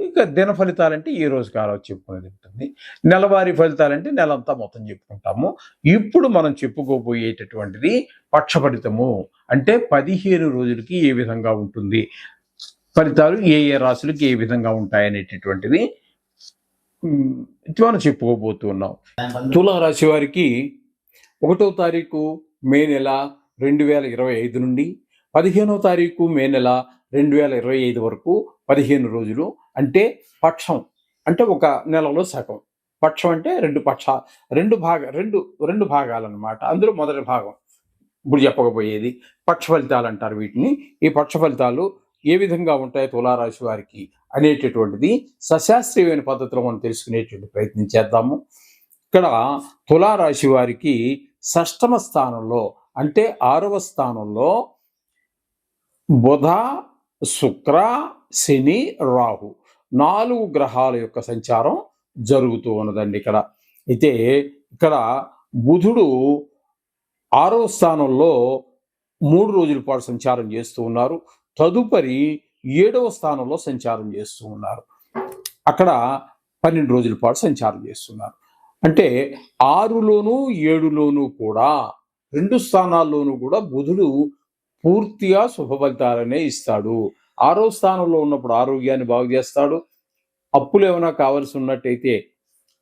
ఇంకా దిన ఫలితాలంటే ఏ రోజు కాలం చెప్పుకునేది ఉంటుంది. నెలవారీ ఫలితాలంటే నెలంతా మొత్తం చెప్పుకుంటాము. ఇప్పుడు మనం చెప్పుకోబోయేటటువంటిది పక్ష ఫలితము అంటే పదిహేను రోజులకి ఏ విధంగా ఉంటుంది? ఫలితాలు ఏ ఏ రాశులకి ఏ విధంగా ఉంటాయనేటటువంటిది మనం చెప్పుకోబోతున్నాం తులా రాశి వారికి ఒకటో తారీఖు మే నెల రెండు వేల ఇరవై ఐదు నుండి పదిహేనో తారీఖు మే నెల రెండు వేల ఇరవై ఐదు వరకు పదిహేను రోజులు అంటే పక్షం అంటే ఒక నెలలో సగం. పక్షం అంటే రెండు పక్ష రెండు భాగ రెండు రెండు భాగాలు అన్నమాట అందులో మొదటి భాగం ఇప్పుడు చెప్పకపోయేది. పక్ష ఫలితాలు అంటారు వీటిని. ఈ పక్ష ఫలితాలు ఏ విధంగా ఉంటాయి తులారాశి వారికి అనేటటువంటిది సశాస్త్రీయమైన పద్ధతిలో మనం తెలుసుకునేటువంటి ప్రయత్నం చేద్దాము. ఇక్కడ తులారాశి వారికి షష్టమ స్థానంలో అంటే ఆరవ స్థానంలో బుధ శుక్ర శని రాహు నాలుగు గ్రహాల యొక్క సంచారం జరుగుతూ ఉన్నదండి ఇక్కడ. అయితే ఇక్కడ బుధుడు ఆరో స్థానంలో మూడు రోజుల పాటు సంచారం చేస్తూ ఉన్నారు. తదుపరి ఏడవ స్థానంలో సంచారం చేస్తూ ఉన్నారు. అక్కడ పన్నెండు రోజుల పాటు సంచారం చేస్తున్నారు అంటే ఆరులోను ఏడులోను కూడా రెండు స్థానాల్లోనూ కూడా బుధుడు పూర్తిగా శుభ ఫలితాలనే ఇస్తాడు. ఆరో స్థానంలో ఉన్నప్పుడు ఆరోగ్యాన్ని బాగు చేస్తాడు. అప్పులు ఏమైనా కావలసి ఉన్నట్టయితే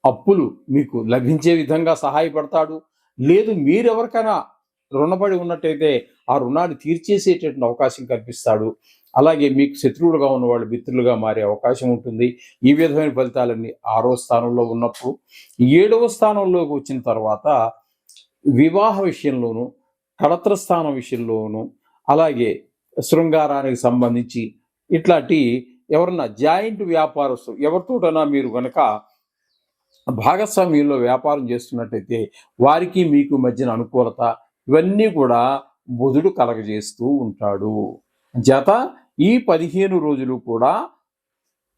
అప్పులు మీకు లభించే విధంగా సహాయపడతాడు. లేదు మీరెవరికైనా రుణపడి ఉన్నట్టయితే ఆ రుణాన్ని తీర్చేసేటటువంటి అవకాశం కల్పిస్తాడు. అలాగే మీకు శత్రువులుగా ఉన్న వాళ్ళు మిత్రులుగా మారే అవకాశం ఉంటుంది. ఈ విధమైన ఫలితాలన్నీ ఆరో స్థానంలో ఉన్నప్పుడు. ఏడవ స్థానంలోకి వచ్చిన తర్వాత వివాహ విషయంలోను కళత్ర స్థానం విషయంలోను అలాగే శృంగారానికి సంబంధించి ఇట్లాంటి ఎవరన్నా జాయింట్ వ్యాపారస్తు ఎవరితోటైనా మీరు కనుక భాగస్వామ్యంలో వ్యాపారం చేస్తున్నట్టయితే వారికి మీకు మధ్యన అనుకూలత ఇవన్నీ కూడా బుధుడు కలగజేస్తూ ఉంటాడు. జత ఈ పదిహేను రోజులు కూడా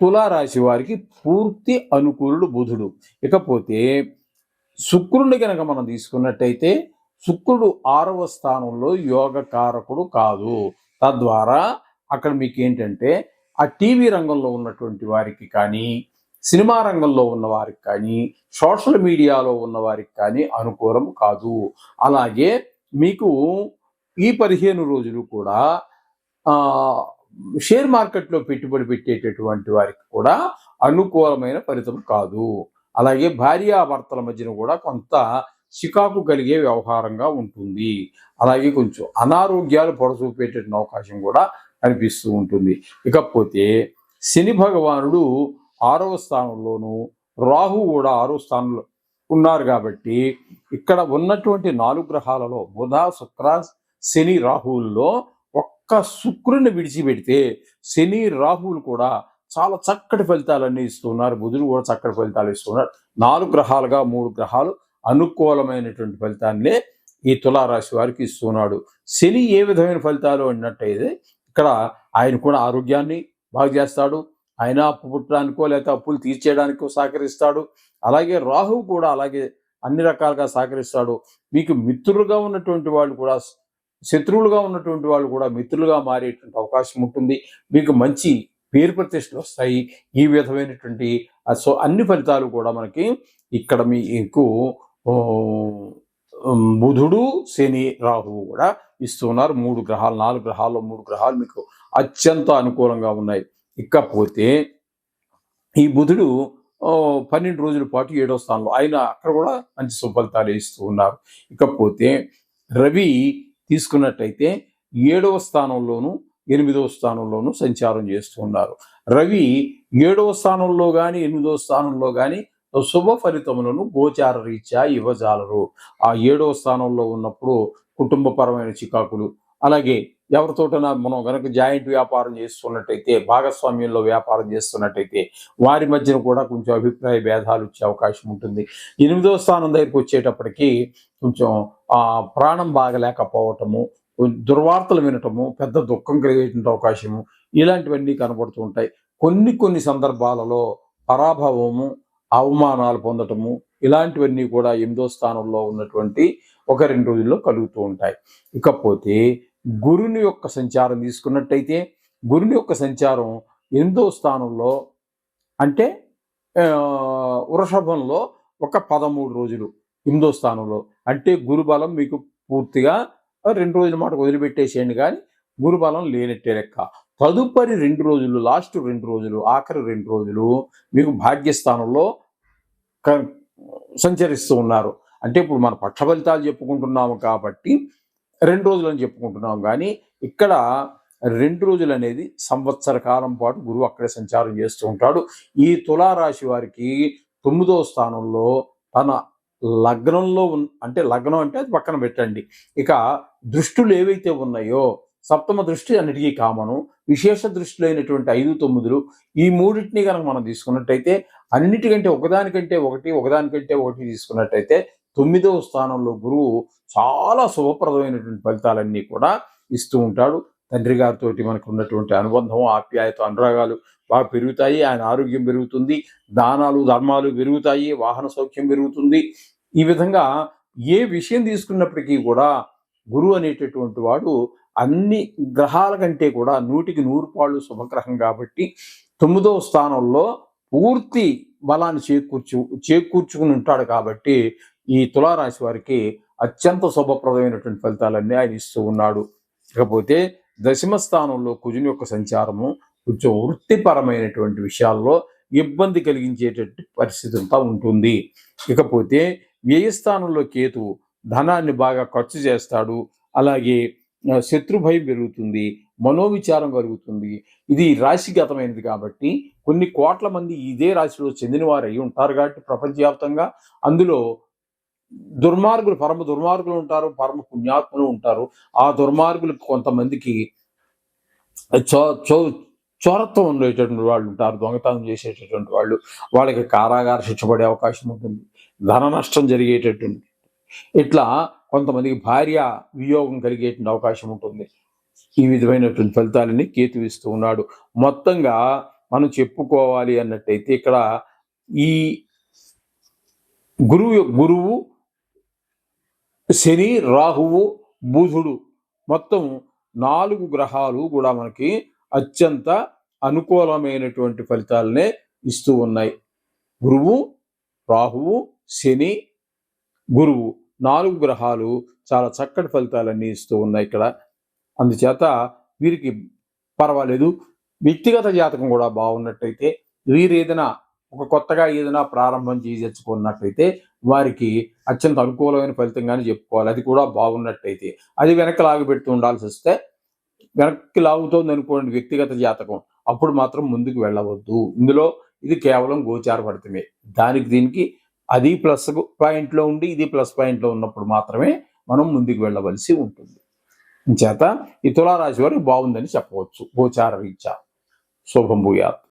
తులారాశి వారికి పూర్తి అనుకూలుడు బుధుడు. ఇకపోతే శుక్రుడిని కనుక మనం తీసుకున్నట్టయితే శుక్రుడు ఆరవ స్థానంలో యోగ కారకుడు కాదు. తద్వారా అక్కడ మీకు ఏంటంటే ఆ టీవీ రంగంలో ఉన్నటువంటి వారికి కానీ సినిమా రంగంలో ఉన్న వారికి కానీ సోషల్ మీడియాలో ఉన్న వారికి కానీ అనుకూలం కాదు. అలాగే మీకు ఈ పదిహేను రోజులు కూడా షేర్ మార్కెట్లో పెట్టుబడి పెట్టేటటువంటి వారికి కూడా అనుకూలమైన ఫలితం కాదు. అలాగే భార్యాభర్తల మధ్యన కూడా కొంత చికాకు కలిగే వ్యవహారంగా ఉంటుంది. అలాగే కొంచెం అనారోగ్యాలు పొడసూపేట అవకాశం కూడా కనిపిస్తూ ఉంటుంది. ఇకపోతే శని భగవానుడు ఆరవ స్థానంలోను రాహు కూడా ఆరో స్థానంలో ఉన్నారు కాబట్టి ఇక్కడ ఉన్నటువంటి నాలుగు గ్రహాలలో బుధ శుక్ర శని రాహువుల్లో ఒక్క శుక్రుని విడిచిపెడితే శని రాహువులు కూడా చాలా చక్కటి ఫలితాలన్నీ ఇస్తున్నారు. బుధుడు కూడా చక్కటి ఫలితాలు ఇస్తున్నారు. నాలుగు గ్రహాలుగా మూడు గ్రహాలు అనుకూలమైనటువంటి ఫలితాన్నే ఈ తులారాశి వారికి ఇస్తున్నాడు. శని ఏ విధమైన ఫలితాలు అన్నట్టయితే ఇక్కడ ఆయన కూడా ఆరోగ్యాన్ని బాగు చేస్తాడు. ఆయన అప్పు పుట్టడానికో లేకపోతే అప్పులు తీర్చేయడానికో సహకరిస్తాడు. అలాగే రాహు కూడా అలాగే అన్ని రకాలుగా సహకరిస్తాడు. మీకు మిత్రులుగా ఉన్నటువంటి వాళ్ళు కూడా శత్రువులుగా ఉన్నటువంటి వాళ్ళు కూడా మిత్రులుగా మారేటువంటి అవకాశం ఉంటుంది. మీకు మంచి పేరు ప్రతిష్టలు వస్తాయి. ఈ విధమైనటువంటి సో అన్ని ఫలితాలు కూడా మనకి ఇక్కడ మీకు బుధుడు శని రాహువు కూడా ఇస్తున్నారు మూడు గ్రహాలు నాలుగు గ్రహాల్లో మూడు గ్రహాలు మీకు అత్యంత అనుకూలంగా ఉన్నాయి. ఇకపోతే ఈ బుధుడు పన్నెండు రోజుల పాటు ఏడో స్థానంలో ఆయన అక్కడ కూడా మంచి సుఫలితాలు ఇస్తూ ఉన్నారు. ఇకపోతే రవి తీసుకున్నట్టయితే ఏడవ స్థానంలోనూ ఎనిమిదవ స్థానంలోనూ సంచారం చేస్తూ ఉన్నారు. రవి ఏడవ స్థానంలో కానీ ఎనిమిదవ స్థానంలో కానీ శుభ ఫలితములను గోచార రీత్యా ఇవ్వజాలరు. ఆ ఏడవ స్థానంలో ఉన్నప్పుడు కుటుంబపరమైన చికాకులు అలాగే ఎవరితోటైనా మనం కనుక జాయింట్ వ్యాపారం చేస్తున్నట్టయితే భాగస్వామ్యంలో వ్యాపారం చేస్తున్నట్టయితే వారి మధ్యన కూడా కొంచెం అభిప్రాయ భేదాలు వచ్చే అవకాశం ఉంటుంది. ఎనిమిదో స్థానం దగ్గరికి వచ్చేటప్పటికి కొంచెం ప్రాణం బాగలేకపోవటము దుర్వార్తలు వినటము పెద్ద దుఃఖం కలిగేటువంటి అవకాశము ఇలాంటివన్నీ కనబడుతూ ఉంటాయి. కొన్ని కొన్ని సందర్భాలలో పరాభవము అవమానాలు పొందటము ఇలాంటివన్నీ కూడా ఎనిమిదో స్థానంలో ఉన్నటువంటి ఒక రెండు రోజుల్లో కలుగుతూ ఉంటాయి. ఇకపోతే గురుని యొక్క సంచారం తీసుకున్నట్టయితే గురుని యొక్క సంచారం ఎనిమిదో స్థానంలో అంటే వృషభంలో ఒక పదమూడు రోజులు ఎనిమిదో స్థానంలో. అంటే గురుబలం మీకు పూర్తిగా రెండు రోజుల మాట వదిలిపెట్టేసేయండి కానీ గురుబలం లేనట్టే లెక్క. తదుపరి రెండు రోజులు లాస్ట్ రెండు రోజులు ఆఖరి రెండు రోజులు మీకు భాగ్యస్థానంలో సంచరిస్తూ ఉన్నారు. అంటే ఇప్పుడు మన పక్ష ఫలితాలు చెప్పుకుంటున్నాము కాబట్టి రెండు రోజులని చెప్పుకుంటున్నాం కానీ ఇక్కడ రెండు రోజులు అనేది సంవత్సర కాలం పాటు గురువు అక్కడే సంచారం చేస్తూ ఉంటాడు. ఈ తులారాశి వారికి తొమ్మిదో స్థానంలో తన లగ్నంలో ఉన్ అంటే లగ్నం అంటే అది పక్కన పెట్టండి. ఇక దృష్టులు ఏవైతే ఉన్నాయో సప్తమ దృష్టి అన్నిటికీ కామను విశేష దృష్టిలో అయినటువంటి ఐదు తొమ్మిదిలు ఈ మూడింటిని కనుక మనం తీసుకున్నట్టయితే అన్నిటికంటే ఒకదానికంటే ఒకటి ఒకదానికంటే ఒకటి తీసుకున్నట్టయితే తొమ్మిదవ స్థానంలో గురువు చాలా శుభప్రదమైనటువంటి ఫలితాలన్నీ కూడా ఇస్తూ ఉంటాడు. తండ్రి గారితో మనకు ఉన్నటువంటి అనుబంధం ఆప్యాయత అనురాగాలు బాగా పెరుగుతాయి. ఆయన ఆరోగ్యం పెరుగుతుంది. దానాలు ధర్మాలు పెరుగుతాయి. వాహన సౌఖ్యం పెరుగుతుంది. ఈ విధంగా ఏ విషయం తీసుకున్నప్పటికీ కూడా గురువు అనేటటువంటి వాడు అన్ని గ్రహాల కంటే కూడా నూటికి నూరు పాళ్ళు శుభగ్రహం కాబట్టి తొమ్మిదవ స్థానంలో పూర్తి బలాన్ని చేకూర్చు చేకూర్చుకుని ఉంటాడు కాబట్టి ఈ తులారాశి వారికి అత్యంత శుభప్రదమైనటువంటి ఫలితాలన్నీ ఆయన ఇస్తూ ఉన్నాడు. ఇకపోతే దశమ స్థానంలో కుజుని యొక్క సంచారము కొంచెం వృత్తిపరమైనటువంటి విషయాల్లో ఇబ్బంది కలిగించేటట్టు పరిస్థితి అంతా ఉంటుంది. ఇకపోతే వ్యయస్థానంలో కేతువు ధనాన్ని బాగా ఖర్చు చేస్తాడు. అలాగే శత్రుభయం పెరుగుతుంది మనోవిచారం కలుగుతుంది. ఇది రాశిగతమైనది కాబట్టి కొన్ని కోట్ల మంది ఇదే రాశిలో చెందిన వారు అయి ఉంటారు కాబట్టి ప్రపంచవ్యాప్తంగా అందులో దుర్మార్గులు పరమ దుర్మార్గులు ఉంటారు పరమ పుణ్యాత్ములు ఉంటారు. ఆ దుర్మార్గులు కొంతమందికి చో చో చోరత్వం ఉండేటటువంటి వాళ్ళు ఉంటారు దొంగతనం చేసేటటువంటి వాళ్ళు. వాళ్ళకి కారాగార శిక్ష పడే అవకాశం ఉంటుంది ధన నష్టం జరిగేటటువంటి ఇట్లా కొంతమందికి భార్య వియోగం కలిగేటువంటి అవకాశం ఉంటుంది. ఈ విధమైనటువంటి ఫలితాలని కేతివిస్తూ ఉన్నాడు. మొత్తంగా మనం చెప్పుకోవాలి అన్నట్టయితే ఇక్కడ ఈ గురువు గురువు శని రాహువు బుధుడు మొత్తం నాలుగు గ్రహాలు కూడా మనకి అత్యంత అనుకూలమైనటువంటి ఫలితాలనే ఇస్తూ ఉన్నాయి. గురువు రాహువు శని గురువు నాలుగు గ్రహాలు చాలా చక్కటి ఫలితాలన్నీ ఇస్తూ ఉన్నాయి ఇక్కడ. అందుచేత వీరికి పర్వాలేదు. వ్యక్తిగత జాతకం కూడా బాగున్నట్టయితే వీరు ఏదైనా ఒక కొత్తగా ఏదైనా ప్రారంభం చేయించుకున్నట్టయితే వారికి అత్యంత అనుకూలమైన ఫలితంగానే చెప్పుకోవాలి. అది కూడా బాగున్నట్టయితే అది వెనక్కి లాగి పెడుతూ ఉండాల్సి వస్తే వెనక్కి లాగుతోంది అనుకోండి వ్యక్తిగత జాతకం. అప్పుడు మాత్రం ముందుకు వెళ్ళవద్దు. ఇందులో ఇది కేవలం గోచారపడతమే. దానికి దీనికి అది ప్లస్ పాయింట్లో ఉండి ఇది ప్లస్ పాయింట్లో ఉన్నప్పుడు మాత్రమే మనం ముందుకు వెళ్ళవలసి ఉంటుంది. చేత ఈ తులారాశి వారికి బాగుందని చెప్పవచ్చు. గోచార రీత్యా. శుభం భూయాత్